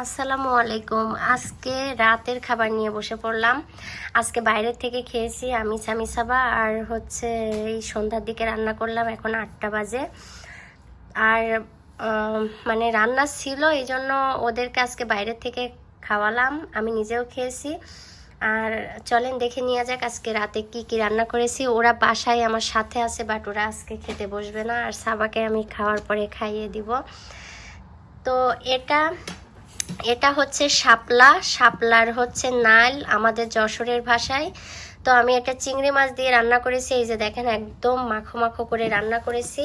আসসালামু আলাইকুম। আজকে রাতের খাবার নিয়ে বসে পড়লাম। আজকে বাইরের থেকে খেয়েছি আমি সামিসাবা আর হচ্ছে এই সন্ধ্যার দিকে রান্না করলাম এখন আটটা বাজে। আর মানে রান্না ছিল এই জন্য ওদেরকে আজকে বাইরের থেকে খাওয়ালাম। আমি নিজেও খেয়েছি। আর চলেন দেখে নিয়ে যাক আজকে রাতে কি কি রান্না করেছি। ওরা বাসায় আমার সাথে আছে, বাট ওরা আজকে খেতে বসবে না। আর সাবাকে আমি খাওয়ার পরে খাইয়ে দিব। তো এটা এটা হচ্ছে শাপলা, শাপলার হচ্ছে নাল আমাদের যশোরের ভাষায়। তো আমি এটা চিংড়ি মাছ দিয়ে রান্না করেছি, এই যে দেখেন একদম মাখো মাখো করে রান্না করেছি।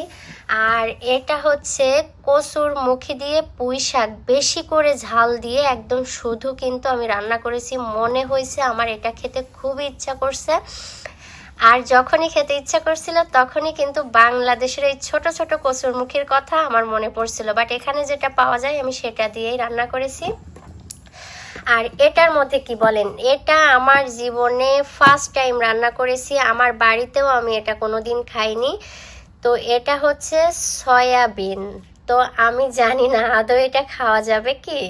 আর এটা হচ্ছে কচুর মুখি দিয়ে পুঁই শাক, বেশি করে ঝাল দিয়ে একদম শুধু কিন্তু আমি রান্না করেছি। মনে হয়েছে আমার এটা খেতে খুব ইচ্ছা করছে। আর যখনই খেতে ইচ্ছা করছিল, তখনই কিন্তু বাংলাদেশের এই ছোট ছোট কচুর মুখির কথা আমার মনে পড়ছিল। বাট এখানে যেটা পাওয়া যায়, আমি সেটা দিয়েই রান্না করেছি। আর এটার মধ্যে কি বলেন? এটা আমার জীবনে ফার্স্ট টাইম রান্না করেছি। আমার বাড়িতেও আমি এটা কোনোদিন খাইনি। তো এটা হচ্ছে সয়াবিন। তো আমি জানি না, আদৌ এটা খাওয়া যাবে কি?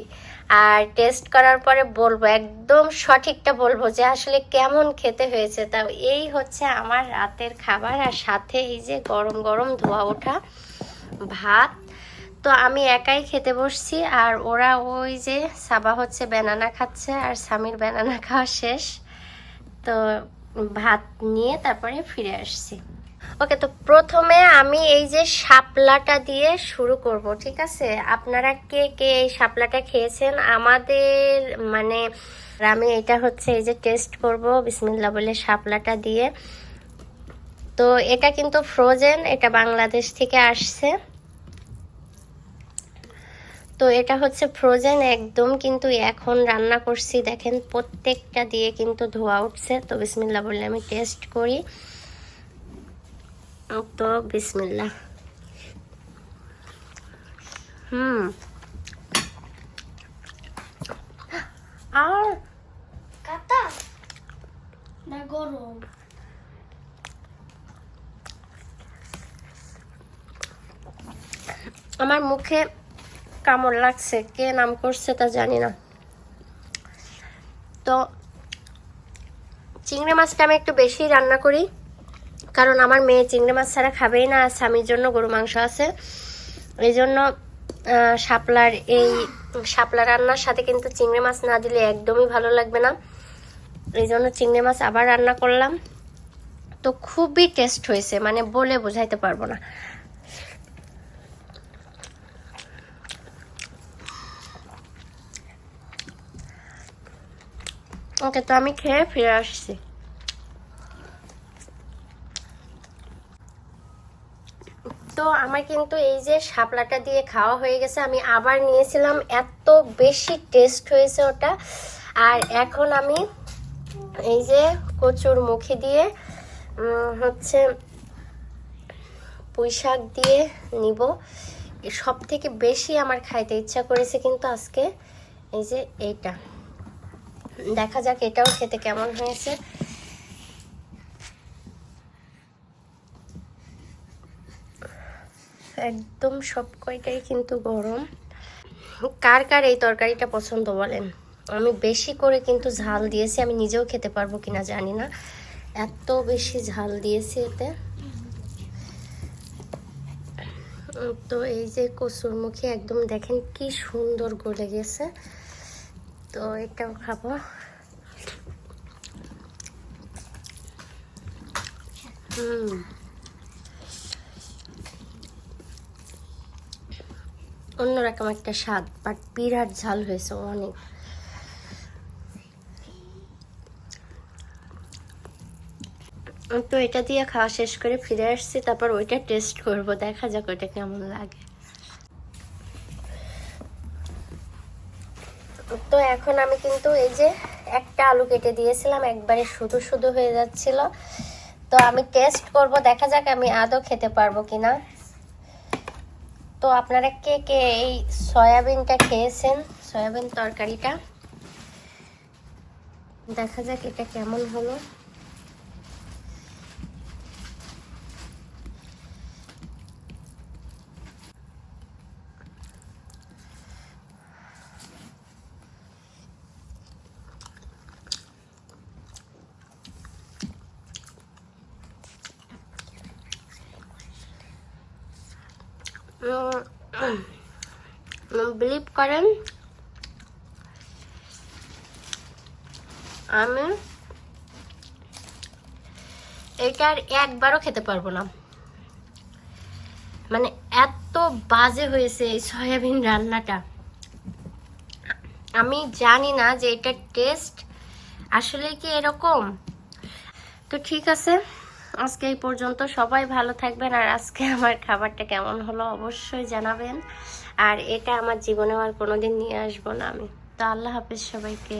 আর টেস্ট করার পরে বলব, একদম সঠিকটা বলব যে আসলে কেমন খেতে হয়েছে। তাও এই হচ্ছে আমার রাতের খাবার আর সাথে এই যে গরম গরম ধোয়া ওঠা ভাত। তো আমি একাই খেতে বসছি আর ওরা ওই যে সাবা হচ্ছে ব্যানানা খাচ্ছে আর স্বামীর ব্যানানা খাওয়া শেষ। তো ভাত নিয়ে তারপরে ফিরে আসছি। ওকে, তো প্রথমে আমি এই যে শাপলাটা দিয়ে শুরু করব, ঠিক আছে? আপনারা কে কে এই শাপলাটা খেয়েছেন? আমাদের মানে আমি এটা হচ্ছে এই যে টেস্ট করব বিসমিল্লা বলে শাপলাটা দিয়ে। তো এটা কিন্তু ফ্রোজেন এটা বাংলাদেশ থেকে আসছে। তো এটা হচ্ছে ফ্রোজেন একদম, কিন্তু এখন রান্না করছি। দেখেন, প্রত্যেকটা দিয়ে কিন্তু ধোয়া উঠছে। তো বিসমিল্লা বললে আমি টেস্ট করি। তো বিসমিল্লা হুম আর কাতা না গরম আমার মুখে কামড় লাগছে কে নাম করছে তা জানি না। তো চিংড়ি মাছটা আমি একটু বেশি রান্না করি। কারণ আমার মেয়ে চিংড়ি মাছ ছাড়া খাবেই না, স্বামীর জন্য গরু মাংস আছে। এই জন্য শাপলার এই শাপলা রান্নার সাথে কিন্তু চিংড়ি মাছ না দিলে একদমই ভালো লাগবে না। এই জন্য চিংড়ি মাছ আবার রান্না করলাম। তো খুবই টেস্ট হয়েছে মানে বলে বোঝাইতে পারব না। ওকে, তো আমি খেয়ে ফিরে আসছি। তো আমার কিন্তু এই যে শাপলাটা দিয়ে খাওয়া হয়ে গেছে, আমি আবার নিয়েছিলাম, এত বেশি টেস্ট হয়েছে ওটা। আর এখন আমি এই যে কচুর মুখে দিয়ে হচ্ছে পুঁই শাক দিয়ে নিব। সব থেকে বেশি আমার খাইতে ইচ্ছা করেছে কিন্তু আজকে এই যে এইটা। দেখা যাক এটাও খেতে কেমন হয়েছে। একদম সব কয়টাই কিন্তু গরম। কার কার এই তরকারিটা পছন্দ বলেন? আমি বেশি করে কিন্তু ঝাল দিয়েছি, আমি নিজেও খেতে পারব কিনা জানি না। এত বেশি ঝাল দিয়েছি এতে। তো এই যে কচুর মুখে একদম দেখেন কি সুন্দর গলে গেছে। তো এটাও খাব। হুম। অন্যরকম একটা স্বাদ বাট বিরাট ঝাল হয়েছে অনেক। তো এটা দিয়ে খাওয়া শেষ করে ফিরে আসছি, তারপর ওইটা টেস্ট করব, দেখা যাক ওইটা কেমন লাগে। তো এখন আমি কিন্তু এই যে একটা আলু কেটে দিয়েছিলাম, একবারে শুধু শুধু হয়ে যাচ্ছিল। তো আমি টেস্ট করব, দেখা যাক আমি আদৌ খেতে পারব কিনা। তো আপনারা কে কে এই সয়াবিনটা খেয়েছেন? সয়াবিন তরকারিটা? দেখা যাক এটা কেমন হলো। বিলিভ করেন আমি এটা আর একবারও খেতে পারব না। মানে এত বাজে হয়েছে এই সয়াবিন রান্নাটা। আমি জানি না যে এটা টেস্ট আসলে কি এরকম। তো ঠিক আছে। আজকে এই পর্যন্ত সবাই ভালো থাকবেন, আর আজকে আমার খাবারটা কেমন হলো অবশ্যই জানাবেন। আর এটা আমার জীবনে আর কোনোদিন নিয়ে আসব না আমি। তো আল্লাহ হাফিজ সবাইকে।